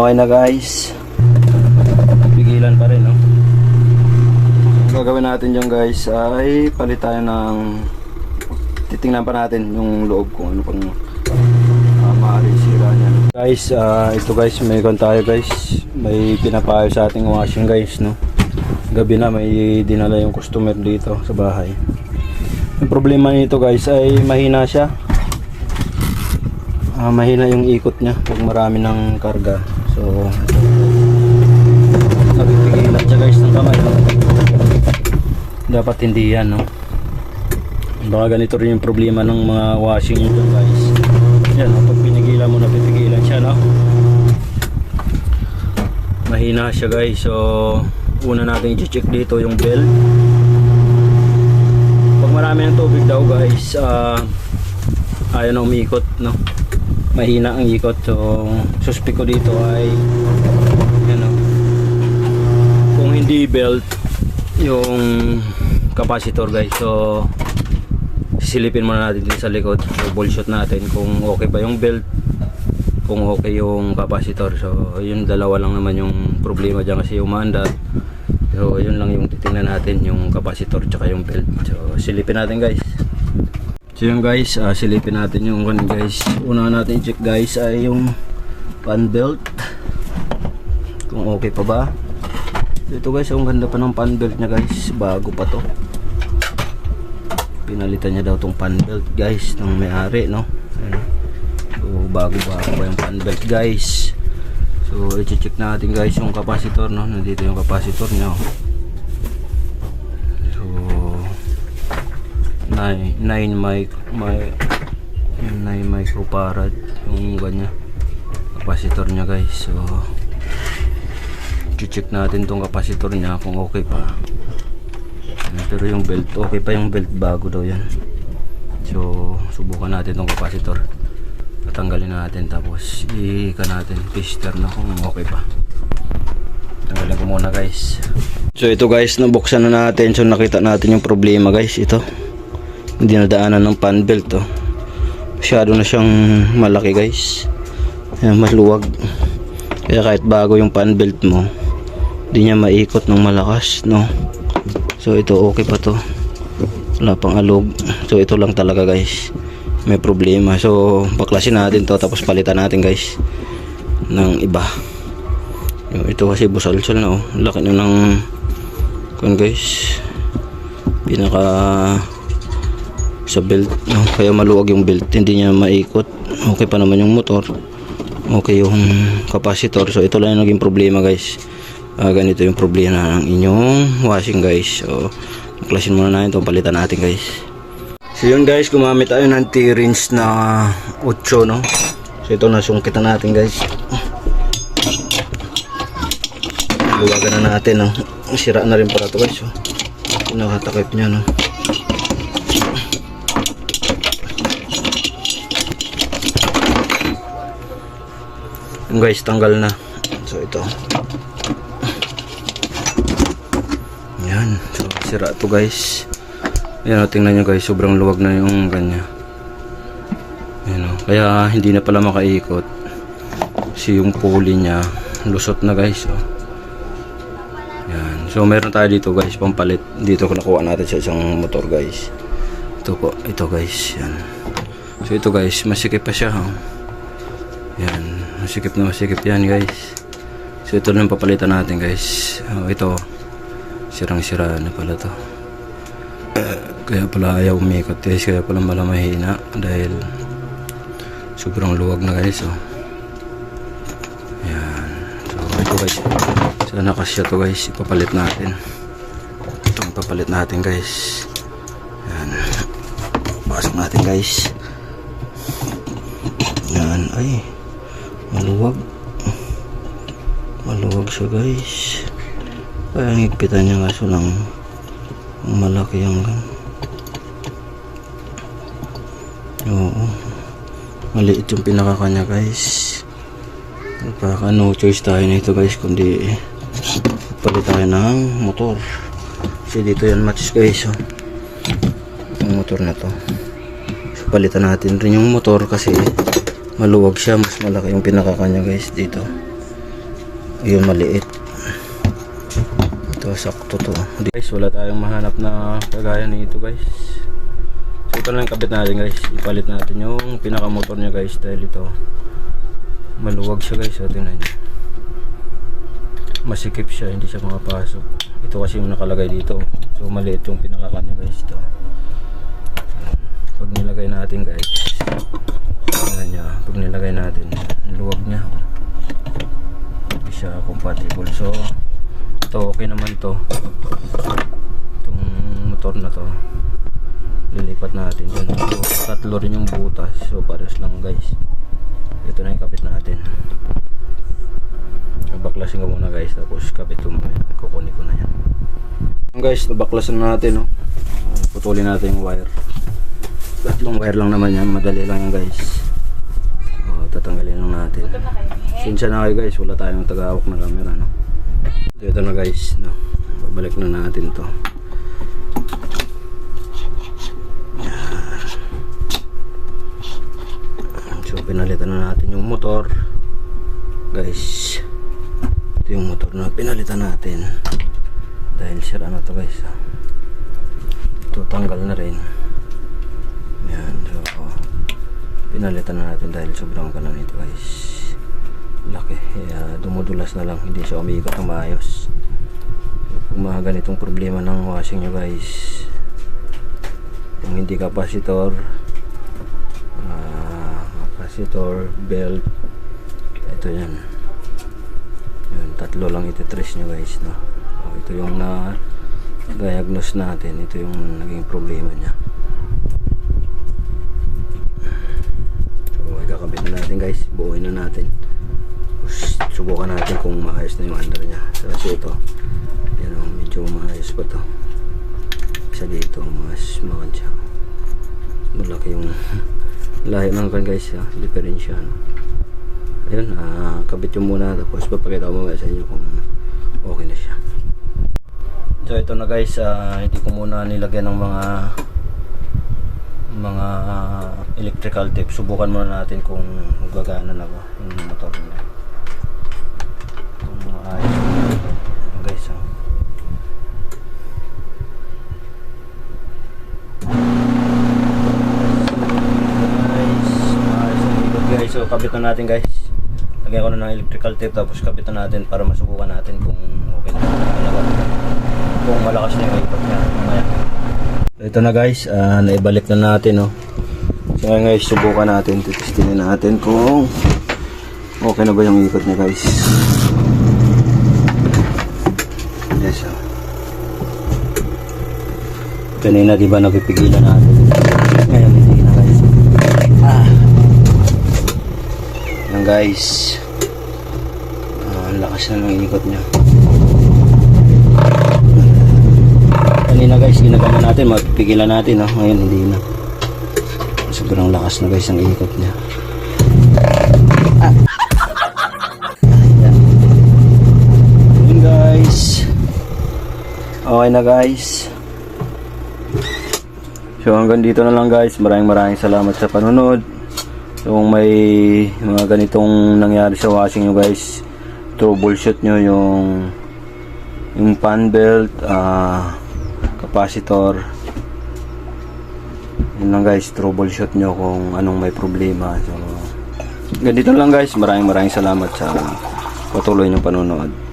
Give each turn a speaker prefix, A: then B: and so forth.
A: Okay na guys. Pigilan pa rin, no? Ang gagawin natin dyan guys ay palit tayo ng titingnan pa natin yung loob kung ano pang uh, maaari sira niya. Guys, ah, ito guys, may kon tayo guys. May pinapayo sa ating washing guys, no? Gabi na may dinala yung customer dito sa bahay. Yung problema nito guys ay mahina siya. Ah, mahina yung ikot niya pag marami ng karga. So, napipigilan siya guys ng kamay. Dapat hindi yan, no? Baka ganito rin yung problema ng mga washing nito guys. Yan, pag pinigilan mo, napipigilan siya, no? Mahina siya guys. So, una natin i-check dito yung belt. Pag marami ng tubig daw guys, ah, ayaw na umikot, no? Mahina ang ikot. So, suspect ko dito ay ano, kung hindi belt yung capacitor guys. So, silipin muna natin dito sa likod. So, bullshot natin kung okay pa yung belt kung okay yung capacitor. So, yun dalawa lang naman yung problema dyan kasi umaandar. So, yun lang yung titingnan natin yung capacitor tsaka yung belt. So, silipin natin guys. So yun guys, ah, silipin natin yung kan guys. Una natin i-check guys ay yung pan belt. Kung okay pa ba. Ito guys, ang ganda pa ng pan belt niya guys. Bago pa to. Pinalitan niya daw tong pan belt guys ng may-ari no. So bago bago pa yung pan belt guys. So i-check natin guys yung capacitor no. Nandito yung capacitor niya. oh. 9 9 mic may 9 microfarad yung ganyan. Capacitor niya guys. So check natin tong capacitor niya kung okay pa. Pero yung belt okay pa yung belt bago daw yan. So subukan natin tong capacitor. Tatanggalin natin tapos i-ka natin tester na kung okay pa. Tanggalin ko muna guys. So ito guys nabuksan na natin. So nakita natin yung problema guys. Ito hindi nadaanan ng pan belt oh. masyado na siyang malaki guys. Ayan, maluwag. Kaya kahit bago yung pan belt mo hindi niya maikot ng malakas no? So ito okay pa to. Wala pang alog. So ito lang talaga guys. May problema. So baklasin natin to tapos palitan natin guys ng iba. Ito kasi busalsal na oh. Laki na ng kun guys pinaka sa belt. No? kaya maluwag yung belt. Hindi niya maikot. Okay pa naman yung motor. Okay yung capacitor. So ito lang yung naging problema guys. Ah, ganito yung problema ng inyong washing guys. So klasin muna natin ito palitan natin guys. So yun guys. Gumamit tayo ng T-rinse na 8 no? So ito nasungkitan natin guys. Luwagan na natin no? sira na rin pala ito guys. So, nakatakip nya no Yung guys, tanggal na. So ito. Yan. So sira to guys. Ayan o, tingnan nyo guys. Sobrang luwag na yung kanya. Ayan o. Kaya hindi na pala makaikot. Kasi yung pulley niya, lusot na guys. O. Yan. So meron tayo dito guys, pampalit. Dito ko nakuha natin sa isang motor guys. Ito po. Ito guys. Yan. So ito guys, masikip pa siya. Oh. Yan, masikip na masikip yan guys. So ito na papalitan natin guys. Oh, ito, sirang sira na pala to. Kaya pala ayaw umikot guys, kaya pala mala mahina dahil sobrang luwag na guys. Oh. Yan, so ito guys. So nakasya to guys, ipapalit natin. Ito ang papalit natin guys. Yan, pasok natin guys. Yan, ay maluwag. Maluwag siya guys. Kaya higpitan niya kaso lang malaki ang gan oo. Maliit yung pinaka kanya guys. Baka no choice tayo nito guys kundi palit tayo ng motor. Kasi dito yan matches guys oh. yung motor na to. So, palitan natin rin yung motor kasi maluwag siya mas malaki yung pinakakanya guys dito Yun maliit. Ito sakto to. Guys, wala tayong mahanap na kagaya nito guys. So ito na yung kabit natin guys. Ipalit natin yung pinakamotor niya guys dahil ito maluwag siya guys. So tingnan niyo. Masikip siya, hindi siya makapasok. Ito kasi yung nakalagay dito. So maliit yung pinakakanya guys ito. Pag nilagay natin guys, tingnan niya, pag nilagay natin, luwag niya. Hindi siya compatible. So ito okay naman to. Itong motor na to lilipat natin dun. So, tatlo rin yung butas. So, pares lang guys. Ito na yung kabit natin. Baklasin ko muna guys. Tapos kabit ko muna. Ko na yan. Guys, nabaklasan na natin. No? Putulin natin yung wire. Tatlong wire lang naman yan. Madali lang yan guys. Tatanggalin lang natin. Sinsya na kayo guys. Wala tayong tagahawak na camera. No? Ito na guys. No? Babalik na natin to. So pinalitan na natin yung motor Guys Ito yung motor na pinalitan natin Dahil sira na to guys. Ito tanggal na rin Yan so Pinalitan na natin dahil sobrang kanan ito guys. Laki. Kaya dumudulas na lang. Hindi siya umiikot ng maayos. Pag mga ganitong problema ng washing nyo guys Kung hindi kapasitor ah, capacitor, belt ito yan. Yun, tatlo lang ito trace nyo guys no? o, ito yung na diagnose natin. Ito yung naging problema nya so ikakabit na natin guys buuin na natin. Tapos, subukan natin kung maayos na yung under nya kasi ito yan o, medyo maayos pa to. Isa dito mas makansya malaki yung lahi ng kan guys ha, diferensya no? ayun ah, kabit yung muna. Tapos papakita ko mamaya sa inyo kung okay na siya. So ito na guys ah, hindi ko muna nilagyan ng mga mga electrical tape. Subukan muna natin kung gagana na ba yung motor niya. Kung maayos. Ayan, guys ah. guys so kabit na natin guys. Lagyan ko na ng electrical tape tapos kabit na natin para masubukan natin kung okay na. Talaga kung malakas na yung ikot niya. Mamaya ito na guys ah, naibalik na natin no so ngayon guys subukan natin titestinin natin kung okay na ba yung ikot niya guys. Yes oh. kanina di ba napipigilan natin? Ngayon hindi na guys. Ah. Yan guys. Ah, ang lakas na ng ikot niya kanina guys ginagana natin mapipigilan natin no? ngayon hindi na sobrang lakas na guys ang ikot niya ah. Yun, guys okay na guys So hanggang dito na lang guys. Maraming maraming salamat sa panonood. So kung may mga ganitong nangyari sa washing nyo guys, troubleshoot nyo yung yung fan belt, ah, capacitor. Yun lang guys, troubleshoot nyo kung anong may problema. So na lang guys. Maraming maraming salamat sa patuloy nyong panonood.